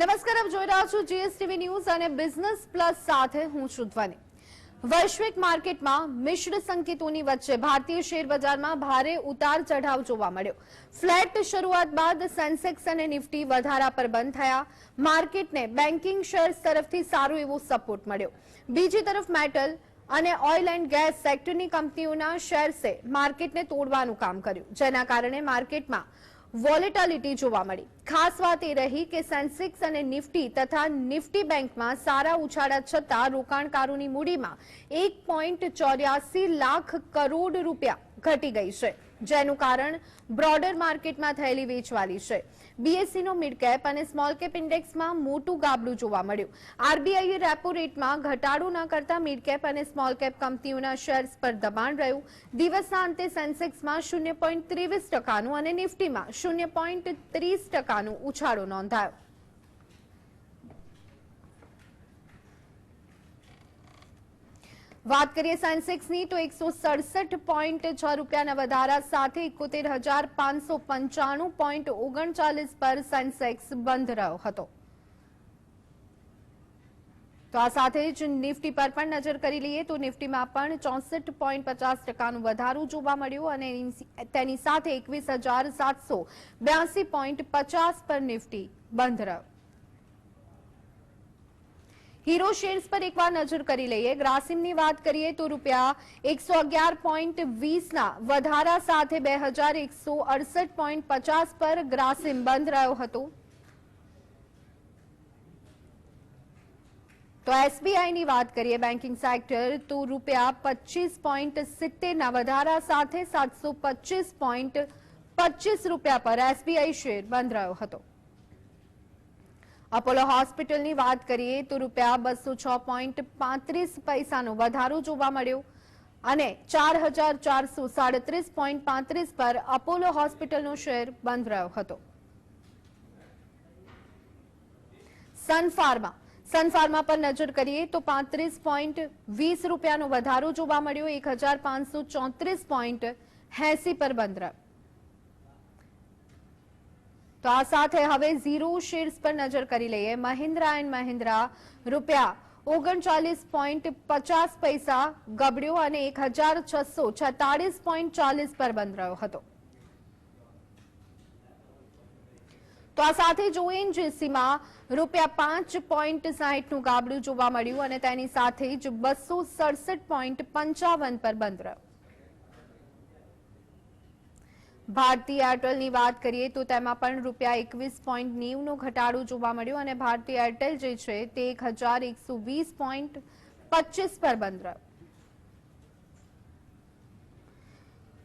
નમસ્કાર, આપ જોઈ રહ્યા છો જીએસટીવી ન્યૂઝ અને બિઝનેસ પ્લસ સાથે હું છું ધ્વની. વૈશ્વિક માર્કેટમાં મિશ્ર સંકેતોની વચ્ચે ભારતીય શેર બજારમાં ભારે ઉતાર ચઢાવ જોવા મળ્યો. ફ્લેટ શરૂઆત બાદ સેન્સેક્સ અને નિફ્ટી વધારા પર બંધ થયા. માર્કેટને બેન્કિંગ શેર્સ તરફથી સારો એવો સપોર્ટ મળ્યો. બીજી તરફ મેટલ અને ઓઇલ એન્ડ ગેસ સેક્ટરની કંપનીઓના શેર્સે માર્કેટને તોડવાનું કામ કર્યું, જેના કારણે માર્કેટમાં વોલેટાલિટી જોવા મળી. ખાસ વાત એ રહી કે સેન્સેક્સ અને નિફ્ટી તથા નિફ્ટી બેંકમાં સારા ઉછાળા છતાં રોકાણકારોની મૂડીમાં એક લાખ કરોડ રૂપિયા ઘટી ગઈ છે. જેનું કારણ બ્રોડર માર્કેટમાં થયેલી વેચવાલી છે. બીએસસીનો મિડકેપ મિડ કેપ અને સ્મોલ કેપ ઇન્ડેક્સમાં મોટું ગાબડું જોવા મળ્યું. આરબીઆઈએ રેપો રેટમાં ઘટાડો ન કરતા મિડકેપ અને સ્મોલ કેપ કંપનીઓના શેર્સ પર દબાણ રહ્યું. દિવસના અંતે સેન્સેક્સમાં શૂન્ય પોઈન્ટ ત્રેવીસ ટકાનું અને નિફ્ટીમાં શૂન્ય પોઈન્ટ ત્રીસ ટકાનું ઉછાળો નોંધાયો. વાત કરીએ સેન્સેક્સની, તો એકસો સડસઠ પોઈન્ટ છ રૂપિયાના વધારા, સાથે એકોતેર હજાર પાંચસો પંચાણું પોઈન્ટ ઓગણચાલીસ પર સેન્સેક્સ બંધ રહ્યો હતો. તો આ સાથે જ નિફ્ટી પર પણ નજર કરી લઈએ, તો નિફ્ટીમાં પણ ચોસઠ પોઈન્ટ પચાસ ટકાનું વધારું જોવા મળ્યું અને તેની સાથે એકવીસ હજાર સાતસો બ્યાસી પોઈન્ટ પચાસ પર નિફ્ટી બંધ રહ્યો. હીરો શેર્સ પર એકવાર નજર કરી લઈએ. ગ્રાસિમની વાત કરીએ તો રૂપિયા એકસો અગિયાર પોઈન્ટ વીસના વધારા સાથે બે હજાર એકસો અડસઠ પોઈન્ટ પચાસ પર ગ્રાસિમ બંધ રહ્યો હતો. તો એસબીઆઈની વાત કરીએ બેન્કિંગ સેક્ટર, તો રૂપિયા પચીસ પોઈન્ટ સિત્તેરના વધારા સાથે સાતસો પચીસ પોઈન્ટ પચીસ રૂપિયા પર એસબીઆઈ શેર બંધ રહ્યો હતો. અપોલો હોસ્પિટલની વાત કરીએ તો રૂપિયા બસો છ પોઈન્ટ પાંત્રીસ પૈસાનો વધારો જોવા મળ્યો અને ચાર હજાર ચારસો સાડત્રીસ પોઈન્ટ પાંત્રીસ પર અપોલો હોસ્પિટલનો શેર બંધ રહ્યો હતો. સનફાર્મા સનફાર્મા પર નજર કરીએ તો પાંત્રીસ પોઈન્ટ વીસ રૂપિયાનો વધારો જોવા મળ્યો. એક હજાર પાંચસો ચોત્રીસ પોઈન્ટ એસી પર બંધ રહ્યો. તો આ સાથે હવે ઝીરો શેર્સ પર નજર કરી લઈએ. મહિન્દ્રા એન્ડ મહિન્દ્રા રૂપિયા ઓગણચાલીસ પોઈન્ટ પચાસ પૈસા ગબડ્યો અને એક હજાર છસો છતાળીસ પોઈન્ટ ચાલીસ પર બંધ રહ્યો હતો. તો આ સાથે જ ઓએનજીસીમાં રૂપિયા પાંચ પોઈન્ટ સાહીઠનું ગાબડું જોવા મળ્યું અને તેની સાથે જ બસો સડસઠ પોઈન્ટ પંચાવન પર બંધ રહ્યો. ભારતી એરટેલની વાત કરીએ તો તેમાં પણ રૂપિયા એકવીસ પોઈન્ટ નેવનો ઘટાડો જોવા મળ્યો અને ભારતી એરટેલ જે છે તે એક હજાર એકસો વીસ પોઈન્ટ પચીસ પર બંધ રહ્યો.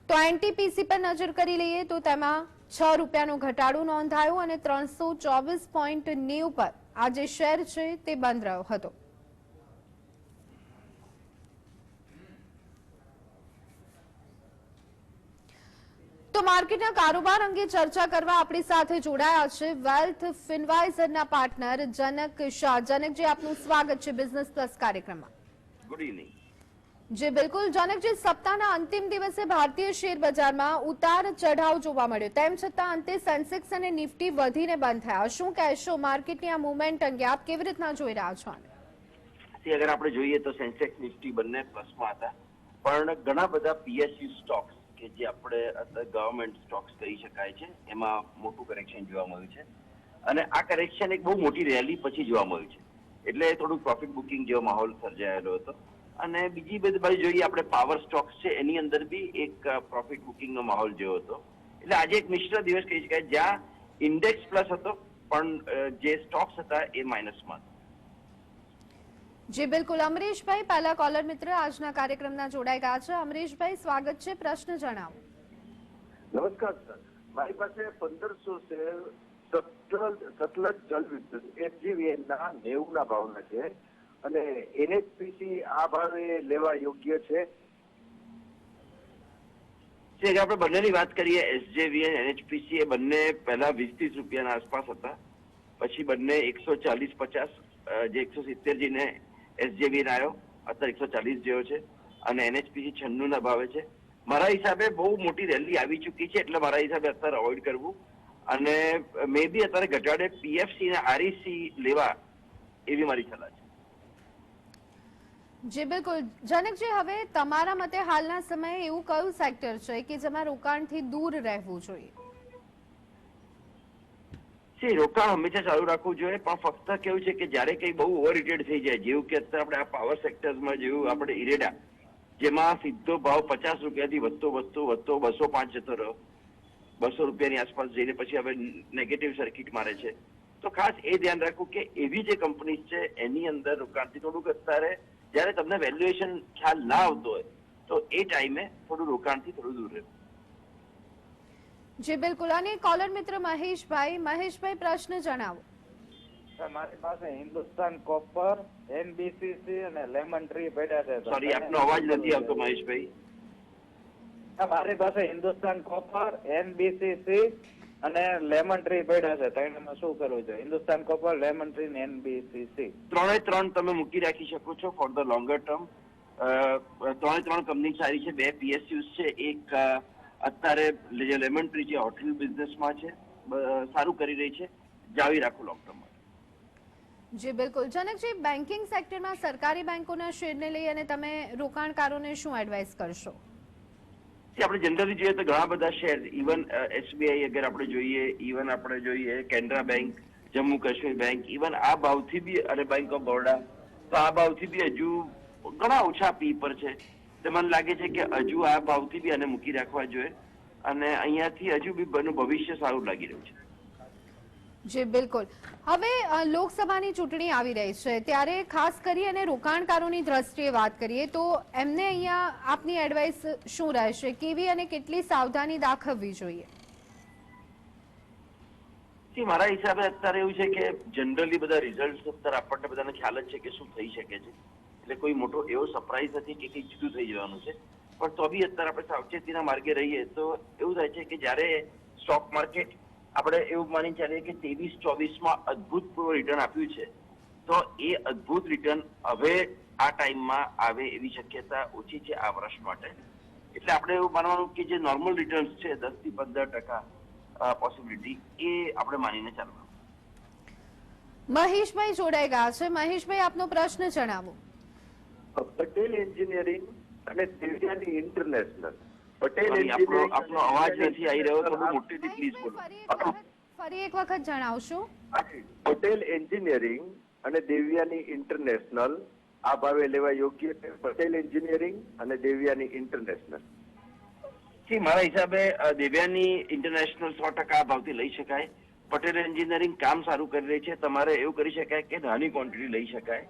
તો એનટીપીસી પર નજર કરી લઈએ તો તેમાં છ રૂપિયાનો ઘટાડો નોંધાયો અને ત્રણસો ચોવીસ પોઈન્ટ નેવ પર આ જે શેર છે તે બંધ રહ્યો હતો. તો માર્કેટના કારોબાર અંગે ચર્ચા કરવા આપણી સાથે જોડાયા છે વેલ્થ ફિનવાઇઝરના પાર્ટનર જનક શાહ. જનકજી આપનું સ્વાગત છે બિઝનેસ પ્લસ કાર્યક્રમમાં. ગુડ ઇવનિંગ જે બિલકુલ. જનકજી સપ્તાહના અંતિમ દિવસે ભારતીય શેર બજારમાં ઉતાર ચઢાવ જોવા મળ્યો. તેમ છતાં અંતે સેન્સેક્સ અને નિફ્ટી વધીને બંધ થયા. શું કહેશો માર્કેટની આ મુવમેન્ટ અંગે આપ કેવી રીતના જોઈ રહ્યા છો? અગર આપણે જોઈએ તો સેન્સેક્સ નિફ્ટી બંને પ્લસમાં હતા. પણ ઘણા બધા પીએસયુ સ્ટોક્સ કે જે આપણે ગવર્મેન્ટ સ્ટોક્સ કહી શકાય છે. એમાં મોટું કરેક્શન જોવા મળ્યું છે. અને આ કરેક્શન એક બહુ મોટી રેલી પછી જોવા મળ્યું છે. એટલે થોડું પ્રોફિટ બુકિંગ જેવો માહોલ સર્જાયેલો હતો. અને બીજી બધી બાજુ જોઈએ આપણે પાવર સ્ટોક્સ છે, એની અંદર બી એક પ્રોફિટ બુકિંગનો માહોલ જેવો હતો. એટલે આજે એક મિશ્ર દિવસ કહી શકાય, જ્યાં ઇન્ડેક્સ પ્લસ હતો, પણ જે સ્ટોક્સ હતા એ માઇનસમાં હતા. જી બિલકુલ. અમરીશભાઈ પહેલા કોલર મિત્ર આજના કાર્યક્રમના જોડાઈ ગયા છે. અમરીશભાઈ સ્વાગત છે. પ્રશ્ન જણાવો. નમસ્કાર સર. મારી પાસે પંદરસો શેર સતલજ જલ વિદ્યુત એસજીવીએન ના ભાવના છે અને એનએચપીસી આ ભાવે લેવા યોગ્ય છે. જે આપણે બંનેની વાત કરીએ એસજેવી એનએચપીસી એ બંને પહેલા વીસ ત્રીસ રૂપિયાના આસપાસ હતા. પછી બંને એકસો ચાલીસ પચાસ જે એકસો સિત્તેર જઈને એસજેવી આવ્યો અત્યારે એકસો ચાલીસ જેવો છે અને એનએચપીસી છન્નુંના ભાવે છે. મારા હિસાબે બહુ મોટી રેલી આવી ચૂકી છે એટલે મારા હિસાબે અત્યારે અવોઇડ કરવું. અને મે બી અત્યારે ઘટાડે પીએફસી ને આરઈસી લેવા એવી મારી સલાહ છે. જી, બિલકુલ. જનકજી, હવે તમારા મતે હાલના સમયે એવું કયું સેક્ટર છે કે જેમાં રોકાણથી દૂર રહેવું જોઈએ? સી રોકાણ હંમેશા ચાલુ રાખવું જોઈએ. પણ ફક્ત કેવું છે કે જ્યારે કંઈ બહુ ઓવર થઈ જાય, જેવું કે અત્યારે આપણે આ પાવર સેક્ટર્સમાં જેવું આપણે ઇરેડા, જેમાં સીધો ભાવ પચાસ રૂપિયાથી વધતો વધતો વધતો બસો પાંચ જતો રહ્યો. બસો રૂપિયાની આસપાસ જઈને પછી હવે નેગેટિવ સર્કિટ મારે છે. તો ખાસ એ ધ્યાન રાખવું કે એવી જે કંપની છે, એની અંદર રોકાણથી થોડુંક અત્યારે જ્યારે તમને વેલ્યુએશન ખ્યાલ ના આવતો હોય, તો એ ટાઈમે થોડું રોકાણથી થોડું દૂર રહેવું જી બિલકુલ. અને કોલર મિત્ર મહેશભાઈ મહેશભાઈ પ્રશ્ન જણાવો. મારી પાસે હિન્દુસ્તાન કોપર એનબીસીસી અને લેમન ટ્રી પડ્યા છે સોરી. આપનો અવાજ નથી આવતો મહેશભાઈ. મારી પાસે હિન્દુસ્તાન કોપર એનબીસીસી અને લેમન ટ્રી પડ્યા છે. ત્રણેયમાં શું કરવું છે? હિન્દુસ્તાન કોપર લેમન ટ્રી ને એનબીસીસી. ત્રણે ત્રણ તમે મૂકી રાખી શકો છો ફોર ધ લોંગર ટર્મ ત્રણે ત્રણ કંપની સારી છે. બે પીએસયુ છે એક અત્યારે જે લેમન ટ્રી છે હોટેલ બિઝનેસમાં છે સારું કરી રહી છે જાવી રાખો લોંગ ટર્મ જી બિલકુલ. જનકજી બેન્કિંગ સેક્ટરમાં સરકારી બેંકોના શેરને લઈ અને તમે રોકાણકારોને શું એડવાઇસ કરશો? આપણે જનરલી જોઈએ તો ઘણા બધા શેર ઇવન એસબીઆઈ અગર આપણે જોઈએ ઇવન આપણે જોઈએ Canara bank Jammu Kashmir bank even આ ભાવથી બી અને બેંક ઓફ બરોડા તો આ ભાવથી બી હજુ ઘણા ઓછા પી પર છે. મને લાગે છે કે હજુ આ ભાવથી બી આને મૂકી રાખવા જોઈએ અને અહીંયાથી હજુ બી બનું ભવિષ્ય સારું લાગી રહ્યું છે. જી બિલકુલ. હવે લોકસભાની ચૂંટણી આવી રહી છે. ત્યારે ખાસ કરી અને રોકાણકારોની દ્રષ્ટિએ વાત કરીએ તો એમને અહીંયા આપની એડવાઇસ શું રહેશે? કેવી અને કેટલી સાવધાની દાખવવી જોઈએ? મારા હિસાબે અત્યારે એવું છે કે જનરલી બધા રિઝલ્ટ અત્યારે આપણને બધાને ખ્યાલ જ છે કે શું થઈ શકે છે. એટલે કોઈ મોટો એવો સરપ્રાઈઝ નથી કે કંઈ જુદું થઈ જવાનું છે. પણ તો બી અત્યારે આપણે સાવચેતીના માર્ગે રહીએ તો એવું થાય છે કે જ્યારે સ્ટોક માર્કેટ આપણે એવું માની ચાલીએ કે ત્રેવીસ ચોવીસમાં અદભુતપૂર્વ રિટર્ન આપ્યું છે, તો એ અદભુત રિટર્ન હવે આ ટાઈમમાં આવે એવી શક્યતા ઓછી છે આ વર્ષ માટે. એટલે આપણે એવું માનવાનું કે જે નોર્મલ રિટર્ન્સ છે, દસથી પંદર ટકા પોસિબિલિટી એ આપણે માનીને ચાલવાનું. મહેશભાઈ જોડાઈ ગયા છે. મહેશભાઈ, આપનો પ્રશ્ન જણાવો. પટેલ એન્જિનિયરિંગ અને દિવ્યાની ઇન્ટરનેશનલ. પટેલ આપણો આપણો અવાજ નથી આવી રહ્યો થોડું મોટેથી પ્લીઝ બોલો. ફરી એક વખત જણાવશો? પટેલ એન્જિનિયરિંગ અને દેવ્યાની ઇન્ટરનેશનલ. આ ભાવે લેવા યોગ્ય છે. પટેલ એન્જિનિયરિંગ અને દેવ્યાની ઇન્ટરનેશનલ. જી મારા હિસાબે દેવ્યાની ઇન્ટરનેશનલ સો ટકા આ ભાવથી લઈ શકાય. પટેલ એન્જિનિયરિંગ કામ સારું કરી રહી છે. તમારે એવું કરી શકાય કે નાની ક્વોન્ટિટી લઈ શકાય.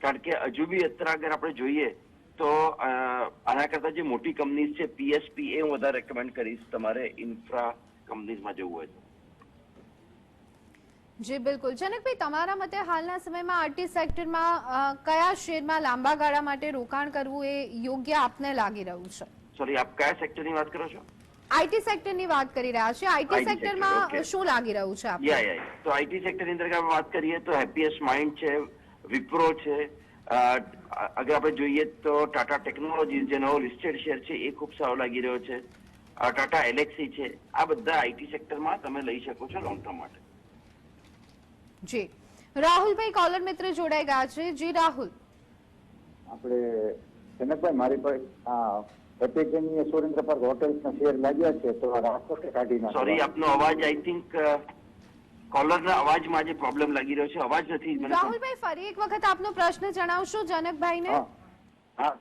કારણ કે હજુ બી અત્યારે આગળ આપણે જોઈએ તો આના કરતા જે મોટી કંપનીઝ છે પીએસપી એ હું વધારે રેકમેન્ડ કરીશ તમારે ઇન્ફ્રા કંપનીઝમાં જવું હોય તો. જી બિલકુલ. જનકભાઈ તમારા મતે હાલના સમયમાં આરટી સેક્ટરમાં કયા શેરમાં લાંબા ગાળા માટે રોકાણ કરવું એ યોગ્ય આપને લાગી રહ્યું છે? સોરી આપ કયા સેક્ટરની વાત કરો છો? આઈટી સેક્ટરની વાત કરી રહ્યા છે. આઈટી સેક્ટરમાં શું લાગી રહ્યું છે આપને? તો આઈટી સેક્ટરની અંદર વાત કરીએ તો હેપીએસ્ટ માઇન્ડ છે વિપ્રો છે. અગર આપણે જોઈએ તો ટાટા ટેકનોલોજી જે નવો લિસ્ટેડ શેર છે એ ખૂબ સારો લાગી રહ્યો છે. ટાટા એલેક્સી છે. આ બધા આઈટી સેક્ટરમાં તમે લઈ શકો છો લોંગ ટર્મ માટે. જી. રાહુલભાઈ કોલર મિત્ર જોડાઈ ગયા છે. જી રાહુલ. આપણે જનકભાઈ મારી પાસે આ એપિકેની સુરેન્દ્ર પાર્ક હોટેલ્સના શેર લાગ્યા છે. તો કે કાઢી નાખો. સોરી આપનો અવાજ આઈ થિંક કોલરના અવાજમાં આજે પ્રોબ્લેમ લાગી રહ્યો છે. અવાજ નથી. મને રાહુલભાઈ ફરી એક વખત આપનો પ્રશ્ન જણાવશો જનકભાઈને? હા. હા.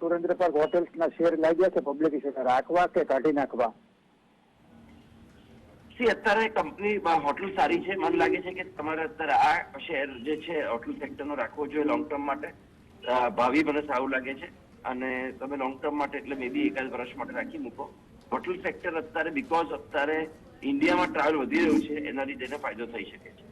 સુરેન્દ્ર પાર્ક હોટેલ્સના શેર લાગ્યા છે પબ્લિક શેર રાખવા કે કાઢી નાખવા? સી અત્યારે કંપની હોટલ સારી છે. મને લાગે છે કે તમારે અત્યારે આ શેર જે છે હોટલ સેક્ટરનો રાખવો જોઈએ લોંગ ટર્મ માટે. ભાવિ મને સારું લાગે છે. અને તમે લોંગ ટર્મ માટે એટલે મે બી એકાદ વર્ષ માટે રાખી મૂકો. હોટલ સેક્ટર અત્યારે બીકોઝ અત્યારે ઇન્ડિયામાં ટ્રાવેલ વધી રહ્યું છે એના લીધે એને ફાયદો થઈ શકે છે.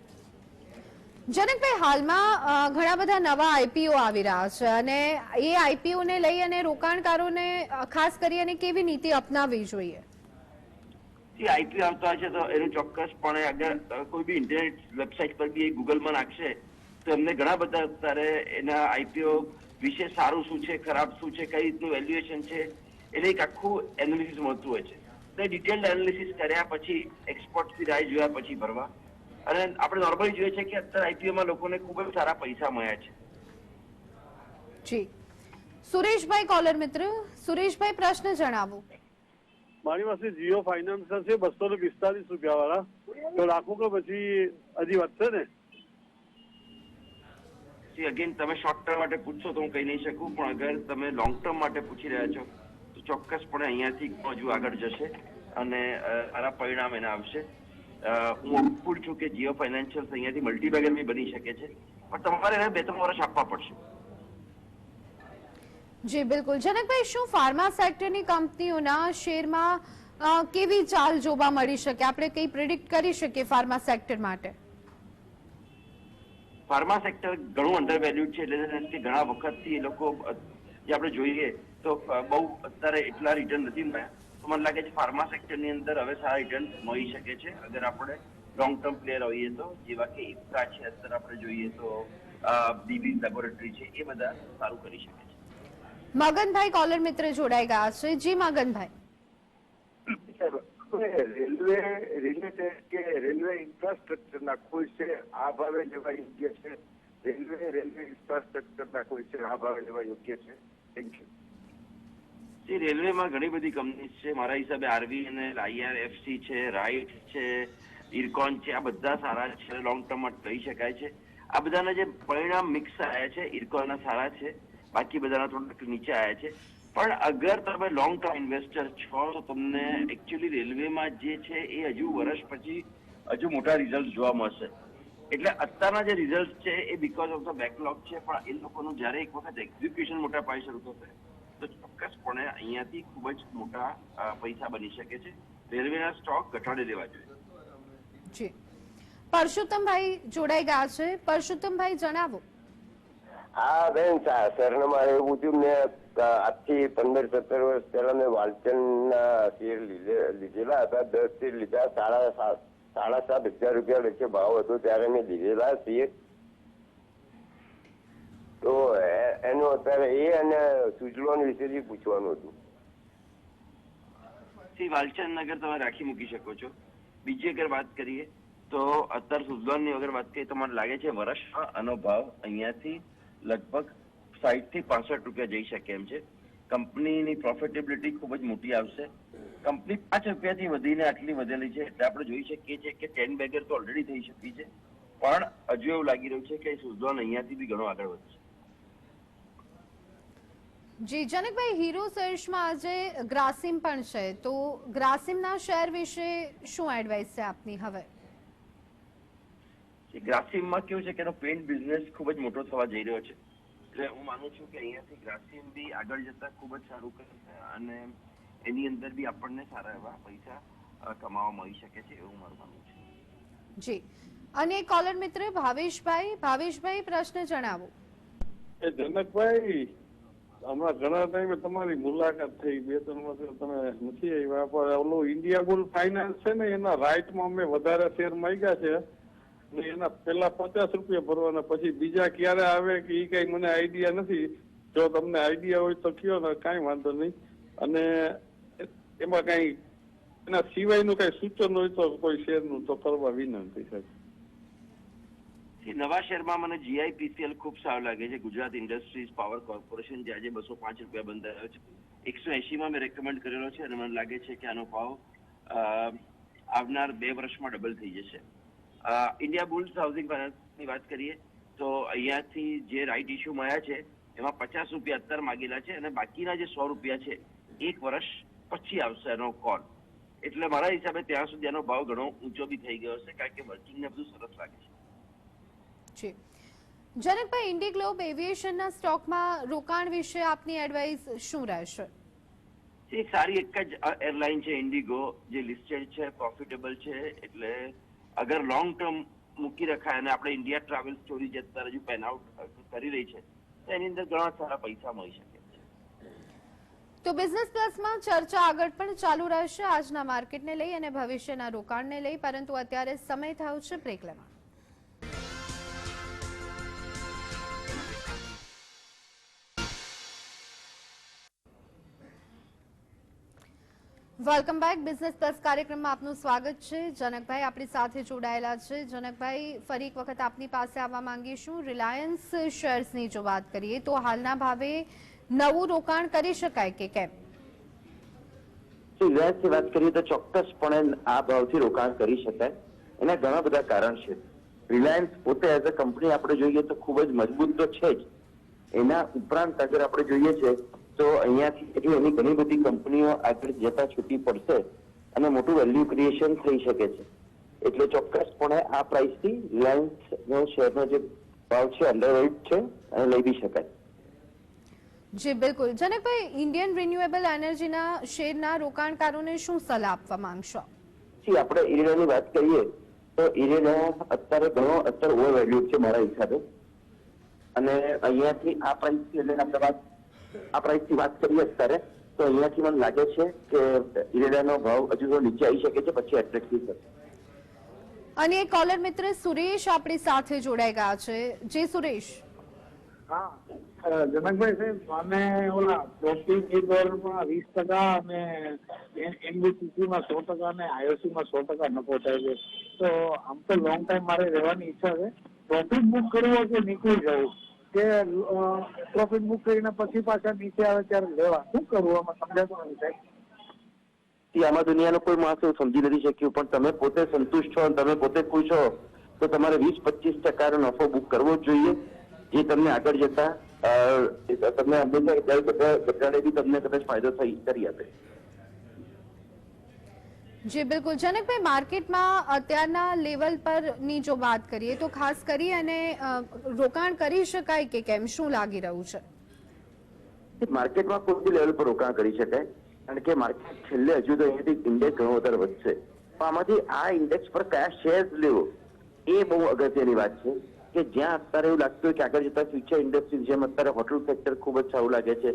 જનકભાઈ હાલમાં ઘણા બધા નવા આઈપીઓ આવી રહ્યા છે અને એ આઈપીઓ ને લઈ અને રોકાણકારોને ખાસ કરી અને કેવી નીતિ અપનાવવી જોઈએ? જે આઈપીઓ આવતા હોય છે તો એનું ચોક્કસપણે અગર કોઈ બી ઇન્ટરનેટ વેબસાઇટ પર બી એ ગૂગલમાં નાખશે તો એમને ઘણા બધા અત્યારે એના આઈપીઓ વિશે સારું શું છે ખરાબ શું છે કઈ રીતનું વેલ્યુએશન છે એટલે એક આખું એનાલિસિસ મળતું હોય છે. તે ડિટેલ્ડ એનાલિસિસ કર્યા પછી એક્સપર્ટથી રાય જોયા પછી ભરવા. અને આપણે નોર્મલી જોઈએ છે કે અત્યારે આઈપીઓમાં લોકોને ખૂબ જ સારા પૈસા મળ્યા છે. જી. સુરેશભાઈ કોલર મિત્ર સુરેશભાઈ પ્રશ્ન જણાવો. મારી પાસે જીઓ ફાઇનાન્સ છે બસો ને પિસ્તાલીસ રૂપિયા વાળા તો રાખું કે પછી હજી વધશે ને? સી અગેન તમે શોર્ટ ટર્મ માટે પૂછશો તો હું કહી નહીં શકું પણ અગર તમે લોંગ ટર્મ માટે પૂછી રહ્યા છો ચોક્કસપણે અહીંયાથી હજુ આગળ જશે અને સારા પરિણામ એના આવશે હું અનુકૂળ છું કે જીઓ ફાઇનાન્શિયલ અહીંયાથી મલ્ટીબેગર બી બની શકે છે પણ તમારે એને બે ત્રણ વર્ષ આપવા પડશે. જી બિલકુલ. જનકભાઈ શું ફાર્મા સેક્ટરની કંપનીઓના શેરમાં કેવી ચાલ જોવા મળી શકે? આપણે કઈ પ્રિડિક્ટ કરી શકીએ ફાર્મા સેક્ટર માટે? ફાર્મા સેક્ટર ઘણું અંડર વેલ્યુડ છે એટલે ઘણા વખતથી એ લોકો જે આપણે જોઈએ તો બહુ અત્યારે એટલા રિટર્ન નથી મળ્યા. તો મને લાગે છે ફાર્મા સેક્ટરની અંદર હવે સારા રિટર્ન મળી શકે છે. અગર આપણે લોંગ ટર્મ પ્લેયર હોઈએ તો જેવા કે ઇફકા છે અત્યારે આપણે જોઈએ તો બીબી લેબોરેટરી છે એ બધા સારું કરી શકે છે. મગનભાઈ કોલર મિત્ર જોડાઈ ગયા છે. જી મગનભાઈ. રેલવે રિલેટેડ કે રેલવે ઇન્ફ્રાસ્ટ્રક્ચરના કોઈ છે આ ભાવે લેવા યોગ્ય છે? રેલવે રેલવે ઇન્ફ્રાસ્ટ્રક્ચરના કોઈ છે આ ભાવે લેવા યોગ્ય છે? થેન્ક યુ જે રેલવેમાં ઘણી બધી કંપની છે, મારા હિસાબે આરવી અને આઈઆરએફસી છે રાઇટ છે ઇરકોન છે, આ બધા સારા છે લોંગ ટર્મ માટે કહી શકાય છે. આ બધાના જે પરિણામ મિક્સ આવ્યા છે ઇરકોનના સારા છે, બાકી બધાના થોડાક નીચે આવ્યા છે. પણ અગર તમે લોંગ ટર્મ ઇન્વેસ્ટર છો, તો તમને એકચ્યુઅલી રેલવેમાં જે છે, એ હજુ વર્ષ પછી હજુ મોટા રિઝલ્ટ જોવા મળશે. એટલે અત્યારના જે રિઝલ્ટ છે, એ બીકોઝ ઓફ ધ બેકલોગ છે, પણ એ લોકોનું જ્યારે એક વખત એક્ઝિક્યુશન મોટા પાયે શરૂ થશે. તો ચોક્કસપણે અહીંયાથી ખૂબ જ મોટા પૈસા બની શકે છે. રેલવેના સ્ટોક ઘટાડી દેવા જોઈએ. જી. પરશુત્તમભાઈ જોડાઈ ગયા છે. પરશુત્તમભાઈ જણાવો. હા બેન સા- સરનામાં એવું થયું મેં આજથી પંદર સત્તર વર્ષ પહેલા મેં વાલચંદના શેર લીધે- લીધેલા હતા. દસ શેર લીધા સાડા સાત સાડા સાત હજાર રૂપિયા વચ્ચે ભાવ હતો. ત્યારે મેં લીધેલા શેર. તો એનું અત્યારે એ અને સુજલોન વિશેથી પૂછવાનું હતું. સી વાલચંદ નગર તમે રાખી મૂકી શકો છો. બીજી અગર વાત કરીએ, તો અત્યારે સુજલોનની અગર વાત કરીએ, તો મને લાગે છે વર્ષમાં આનો અહીંયાથી લગભગ સાઈઠથી પાસઠ રૂપિયા જઈ શકે એમ છે. કંપનીની પ્રોફિટેબિલિટી ખૂબ જ મોટી આવશે. કંપની પાંચ રૂપિયાથી વધીને આટલી વધેલી છે, એટલે આપણે જોઈ શકીએ છીએ કે ટેન બેગર તો ઓલરેડી થઈ શકી છે. પણ હજુ એવું લાગી રહ્યું છે કે સુઝલોન અહીંયાથી બી ઘણો આગળ વધશે. જી જનકભાઈ હીરો સર્ચમાં આજે ગ્રાસિમ પણ છે. તો ગ્રાસિમના શેર વિશે શું એડવાઇસ છે આપની હવે? ગ્રાસિમમાં કેવું છે કે એનો પેન્ટ બિઝનેસ ખૂબ જ મોટો થવા જઈ રહ્યો છે. એટલે હું માનું છું કે અહીંયાથી ગ્રાસિમ બી આગળ જતા ખૂબ જ સારું કરશે અને એની અંદર બી આપણને સારા એવા પૈસા કમાવા મળી શકે છે એવું મારું માનવું છે. જી. અને કોલર મિત્ર ભાવેશભાઈ ભાવેશભાઈ પ્રશ્ન જણાવો. જનકભાઈ હમણાં ઘણા ટાઈમે તમારી મુલાકાત થઈ. બે, ત્રણ વર્ષ તમે નથી આવ્યા. પણ ઓલું ઇન્ડિયા ગોલ્ડ ફાઇનાન્સ છે ને, એના રાઇટમાં અમે વધારે શેર માંગ્યા છે. એના પેલા પચાસ રૂપિયા ભરવાના. પછી બીજા ક્યારે આવે કે એ કઈ મને આઈડિયા નથી. જો તમને આઈડિયા હોય તો કયો ને, કાંઈ વાંધો નહીં. અને એમાં કઈ, એના સિવાયનું કઈ સૂચન હોય તો કોઈ શેરનું તો કરવા વિનંતી એ નવા શહેરમાં મને જીઆઈપીસીએલ ખૂબ સારું લાગે છે. ગુજરાત ઇન્ડસ્ટ્રીઝ પાવર કોર્પોરેશન જે આજે બસો પાંચ રૂપિયા બંધાયો છે. એકસો એંશીમાં મેં રેકમેન્ડ કરેલો છે અને મને લાગે છે કે આનો ભાવ આવનાર બે વર્ષમાં ડબલ થઈ જશે. ઇન્ડિયા બુલ્સ હાઉસિંગ ફાઇનાન્સની વાત કરીએ, તો અહીંયાથી જે રાઇટ ઇસ્યુ મળ્યા છે, એમાં પચાસ રૂપિયા અત્યારે માગેલા છે અને બાકીના જે સો રૂપિયા છે, એક વર્ષ પછી આવશે એનો કોલ એટલે મારા હિસાબે ત્યાં સુધી એનો ભાવ ઘણો ઊંચો બી થઈ ગયો છે કારણ કે વર્કિંગને બધું સરસ લાગે છે. જી જનકભાઈ ઇન્ડિગ્લોબ એવિએશનના સ્ટોકમાં રોકાણ વિશે આપની એડવાઇસ શું રહેશે? એક સારી એક જ એરલાઇન છે ઇન્ડિગો જે લિસ્ટેડ છે પ્રોફિટેબલ છે. એટલે અગર લોંગ ટર્મ મૂકી રખાય અને આપણે ઇન્ડિયા ટ્રાવેલ સ્ટોરી જે અત્યારે હજુ પેન આઉટ કરી રહી છે તો એની અંદર ઘણા સારા પૈસા મળી શકે છે. તો બિઝનેસ પ્લસમાં ચર્ચા આગળ પણ ચાલુ રહેશે આજના માર્કેટને લઈ અને ભવિષ્યના રોકાણને લઈ પરંતુ અત્યારે સમય થયો છે બ્રેક લેવા વેલકમ બેક. બિઝનેસ પ્લસ કાર્યક્રમમાં આપનું સ્વાગત છે. જનકભાઈ આપણી સાથે જોડાયેલા છે. જનકભાઈ, ફરી એક વખત આપની પાસે આવવા માંગીશું. રિલાયન્સ શેર્સની જો વાત કરીએ, તો હાલના ભાવે નવું રોકાણ કરી શકાય કે કેમ? રિલાયન્સની વાત કરીએ તો ચોક્કસપણે આ ભાવથી રોકાણ કરી શકાય. એના ઘણા બધા કારણ છે. રિલાયન્સ પોતે એઝ અ કંપની આપણે જોઈએ તો ખૂબ જ મજબૂત તો છે જ. એના ઉપરાંત અગર આપણે જોઈએ છે તો અહીંયાથી એટલી એની ઘણી બધી કંપનીઓ આગળ જતા છૂટી પડશે અને મોટું વેલ્યુ ક્રિએશન થઈ શકે છે. એટલે ચોક્કસપણે આ પ્રાઇસથી રિલાયન્સનો શેરનો જે ભાવ છે અંડરવેટ છે અને લઈ બી શકાય. જી બિલકુલ. જનકભાઈ ઇન્ડિયન રિન્યુએબલ એનર્જીના શેરના રોકાણકારોને શું સલાહ આપવા માંગશો? જી આપણે ઇરેડાની વાત કરીએ તો ઇરેડા અત્યારે ઘણો અત્યારે ઓવર વેલ્યુ છે મારા હિસાબે. અને અહીંયાથી આ પ્રાઇસથી એટલે આપણે વાત આ વાત કરીએ અત્યારે તો અહીંયાથી મને લાગે છે કે ઇરેડાનો ભાવ હજુ તો નીચે આવી શકે છે પછી એટ્રેક્ટિવ થશે. અને એક કોલર મિત્ર સુરેશ આપણી સાથે જોડાઈ ગયા છે. જે સુરેશ. હા જનકભાઈ સાહેબ અમે ઓલા વીસ ટકા અને એનબીસીસી માં સો ટકા અને આઈઓસી માં સો ટકા નફો થાય છે. તો આમ તો લોંગ ટાઈમ મારે રહેવાની ઈચ્છા છે. પ્રોફિટ બુક કરવો કે નીકળી જવું. કે પ્રોફિટ બુક કરીને પછી પાછા નીચે આવે ત્યારે લેવા. શું કરવું આમાં સમજાતું નથી સાહેબ. આમાં દુનિયાનો કોઈ માણસ એવું સમજી નથી શક્યું, પણ તમે પોતે સંતુષ્ટ છો અને તમે પોતે ખુશ છો, તો તમારે વીસ પચીસ ટકાનો નફો બુક કરવો જ જોઈએ, જે તમને આગળ જતા તમને હંમેશા ઘટાડે બી તમને કદાચ ફાયદો થઈ, કરી આપે. જી, બિલકુલ. જનકભાઈ, માર્કેટમાં અત્યારના લેવલ પરની જો વાત કરીએ, તો ખાસ કરી અને રોકાણ કરી શકાય કે કેમ? શું લાગી રહ્યું છે? માર્કેટમાં કોઈ બી લેવલ પર રોકાણ કરી શકાય. કારણ કે માર્કેટ છેલ્લે હજુ તો અહીંયાથી ઇન્ડેક્સ ઘણો વધારે વધશે. પણ આમાંથી આ ઇન્ડેક્સ પર કયા શેર્સ લેવો, એ બહુ અગત્યની વાત છે. કે જ્યાં અત્યારે એવું લાગતું હોય કે આગળ જતા ફ્યુચર ઇન્ડસ્ટ્રી જેમ અત્યારે હોટલ સેક્ટર ખૂબ જ સારું લાગે છે.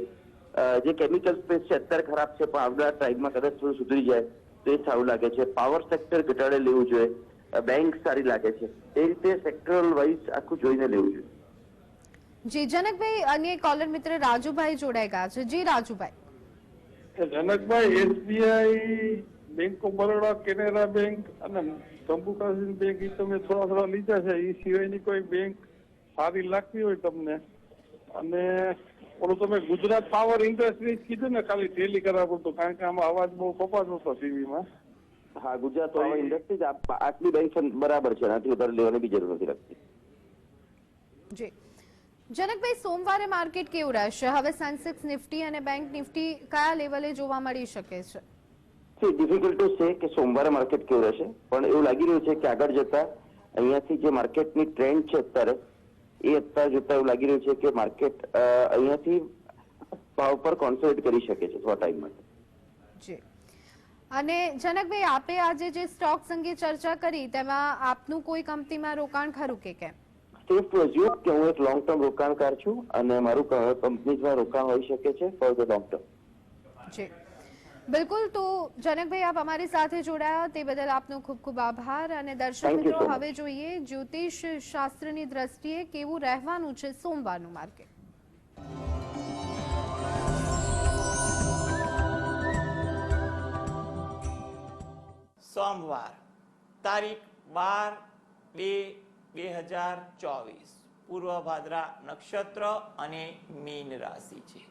જે કેમિકલ સ્પેસ છે, અત્યારે ખરાબ છે, પણ આગલા ટાઈમમાં કદાચ થોડું સુધરી જાય. તો એ સારું લાગે છે. પાવર સેક્ટર ઘટાડે લેવું જોઈએ. બેંક સારી લાગે છે. એ રીતે સેક્ટરલ વાઇઝ આખું જોઈને લેવું જોઈએ. જી જનકભાઈ અન્ય કોલર મિત્ર રાજુભાઈ જોડાઈ ગયા છે. Ji Rajubhai. Janakbhai SBI bank of Baroda Canara bank અને કમ્પ્યુટર બેંક એ તમે થોડા થોડા લીધા છે. એ સિવાયની કોઈ બેંક સારી લાગતી હોય તમને? અને ઓલું તમે ગુજરાત પાવર ઇન્ડસ્ટ્રીઝ કીધું ને ખાલી ટેલી કરાવું તો કારણ કે આમાં અવાજ બહુ કપાતો હતો ટીવીમાં હા ગુજરાત પાવર ઇન્ડસ્ટ્રીઝ આટલી બેંક બરાબર છે એનાથી વધારે લેવાની બી જરૂર નથી લાગતી. જી. જનકભાઈ સોમવારે માર્કેટ કેવું રહેશે? હવે સેન્સેક્સ નિફ્ટી અને બેંક નિફ્ટી કયા લેવલે જોવા મળી શકે છે? ડિફિકલ્ટ ટુ સે કે સોમવારે માર્કેટ કેવું રહેશે પણ એવું લાગી રહ્યું છે કે આગળ જતા અહીંયાથી જે માર્કેટની ટ્રેન્ડ છે અત્યારે એ અત્યારે જોતા એવું લાગી રહ્યું છે કે માર્કેટ અહીંયાથી ભાવ પર કોન્સન્ટ્રેટ કરી શકે છે થોડા ટાઈમ માટે. જી. અને જનકભાઈ આપે આજે જે સ્ટોક્સ અંગે ચર્ચા કરી તેમાં આપનું કોઈ કંપનીમાં રોકાણ ખરું કે કેમ? સેફ ટુ અઝ્યુમ કે હું એક લોંગ ટર્મ રોકાણકાર છું અને મારું કંપનીમાં રોકાણ હોઈ શકે છે for the long term ji. બિલકુલ તો જનકભાઈ આપ અમારી સાથે જોડાયા. તે બદલ આપનો ખૂબ ખૂબ આભાર અને દર્શક મિત્રો હવે જોઈએ જ્યોતિષ શાસ્ત્રની દ્રષ્ટિએ કેવું રહેવાનું છે સોમવારનું માર્કેટ. સોમવાર તારીખ બાર બે બે હજાર ચોવીસ. પૂર્વ ભાદ્રા નક્ષત્ર અને મીન રાશિ છે.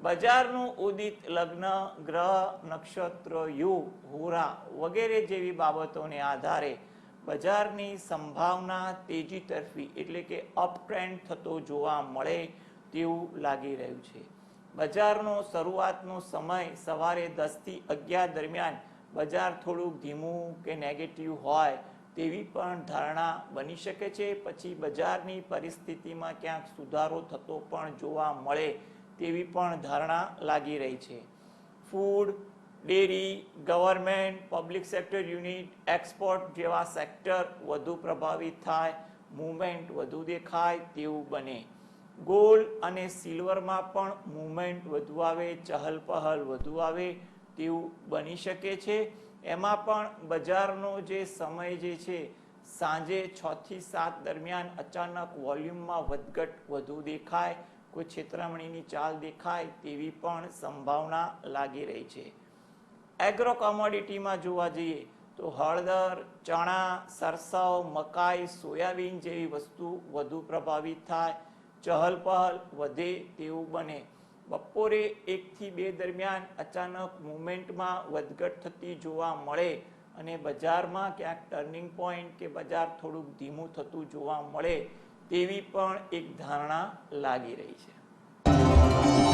બજારનું ઉદિત લગ્ન, ગ્રહ, નક્ષત્ર, યુગ, હોરા વગેરે જેવી બાબતોને આધારે બજારની સંભાવના તેજી તરફી એટલે કે અપ ટ્રેન્ડ થતો જોવા મળે તેવું લાગી રહ્યું છે. બજારનો શરૂઆતનો સમય સવારે દસથી અગિયાર દરમિયાન બજાર થોડુંક ધીમું કે નેગેટિવ હોય તેવી પણ ધારણા બની શકે છે. પછી બજારની પરિસ્થિતિમાં ક્યાંક સુધારો થતો પણ જોવા મળે તેવી પણ ધારણા લાગી રહી છે. Food, dairy, government, public sector unit, export જેવા સેક્ટર વધુ પ્રભાવિત થાય, મુવમેન્ટ વધુ દેખાય તેવું બને. ગોલ્ડ અને સિલ્વરમાં પણ મુવમેન્ટ વધુ આવે ચહલ પહલ વધુ આવે તેવું બની શકે છે. એમાં પણ બજારનો જે સમય જે છે, સાંજે છથી સાત દરમિયાન અચાનક વોલ્યુમમાં વધઘટ વધુ દેખાય કોઈ છેતરામણીની ચાલ દેખાય તેવી પણ સંભાવના લાગી રહી છે. એગ્રો કોમોડિટીમાં જોવા જઈએ તો હળદર, ચણા, સરસવ, મકાઈ, સોયાબીન જેવી વસ્તુ વધુ પ્રભાવિત થાય ચહલ પહલ વધે તેવું બને. બપોરે એકથી બે દરમિયાન અચાનક મુવમેન્ટમાં વધઘટ થતી જોવા મળે અને બજારમાં ક્યાંક ટર્નિંગ પોઈન્ટ કે બજાર થોડુંક ધીમું થતું જોવા મળે તેવી પણ એક ધારણા લાગી રહી છે.